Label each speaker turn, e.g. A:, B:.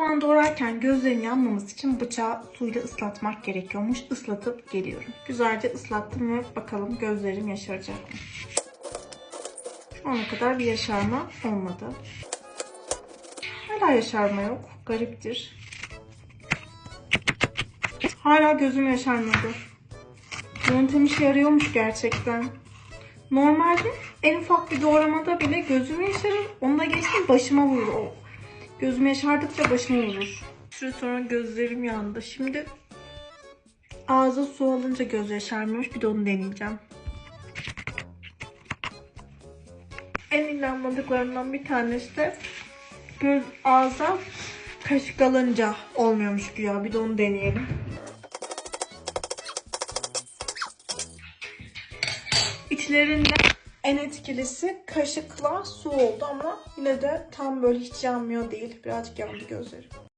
A: Soğan doğrarken gözlerin yanmaması için bıçağı suyla ıslatmak gerekiyormuş. Islatıp geliyorum. Güzelce ıslattım ve bakalım gözlerim yaşaracak mı? Şu ana kadar bir yaşarma olmadı. Hala yaşarma yok. Gariptir. Hala gözüm yaşarmadı. Yöntem işe yarıyormuş gerçekten. Normalde en ufak bir doğramada bile gözüm yaşarır. Onu da geçtim başıma vurur. Gözüm yaşardıkça başıma vurur. Süre sonra gözlerim yandı. Şimdi ağza su alınca göz yaşarmıyormuş. Bir de onu deneyeceğim. En inanmadıklarından bir tanesi de göz ağza kaşık alınca olmuyormuş güya. Bir de onu deneyelim. İçlerinde en etkilisi kaşıkla su oldu ama yine de tam böyle hiç yanmıyor değil. Birazcık yandı gözlerim.